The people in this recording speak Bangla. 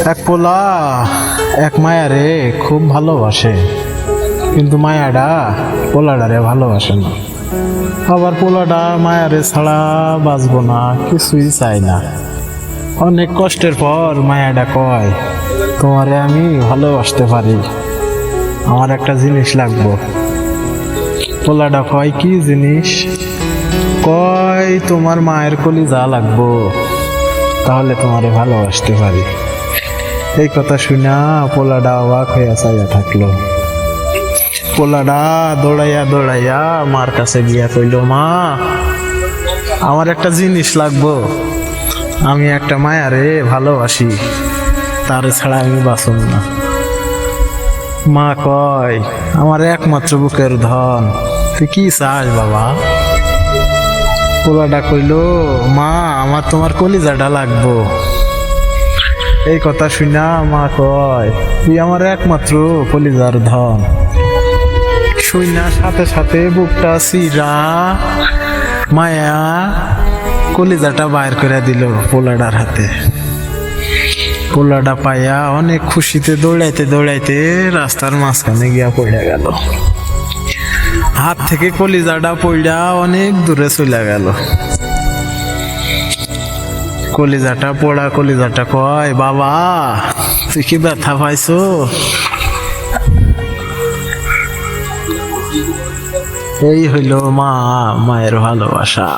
এক পোলা, এক মায়ারে খুব ভালোবাসে। কিন্তু মায়াডা পোলাডারে ভালোবাসে না। আবার পোলাডা মায়ারে ছাড়া বাঁচবো না, কিছুই চাই না। অনেক কষ্টের পর মায়াডা কয়, তোমারে আমি ভালোবাসতে পারি। আমার একটা জিনিস লাগবো। পোলাডা কয়, কি জিনিস? কয়, তোমার মায়ের কলি যা লাগবো, তাহলে তোমারে ভালোবাসতে পারি। এই কথা শুনা, পোলাডা অবাক হইয়া চাইয়া থাকল। পোলাডা, দৌড়াইয়া দৌড়াইয়া মার কাছে গিয়া কইলো, মা, আমার একটা জিনিস লাগবো। আমি একটা মায়া মায়ারে ভালোবাসি, তার ছাড়া আমি বাঁচব না। মা কয়, আমার একমাত্র বুকের ধন, তুই কি চাস বাবা? পোলাটা কইলো, মা, আমার তোমার কলিজাটা লাগবো। এই কথা শুনা মা কয়, তুই আমার একমাত্র কলিজার ধন। শুনা সাথে সাথে বুকটা সিরা মায়া কলিজাটা বাইর করে দিল পোলাডার হাতে। পোলাডা পাইয়া অনেক খুশিতে দৌড়াইতে দৌড়াইতে রাস্তার মাঝখানে গিয়া পড়ে গেল। হাত থেকে কলিজাটা পইড়া অনেক দূরে চলে গেল। কলিজাটা পোড়া কলিজাটা কয় বাবা তুই কি ব্যথা পাইছো? এই হইল মা মায়ের ভালোবাসা।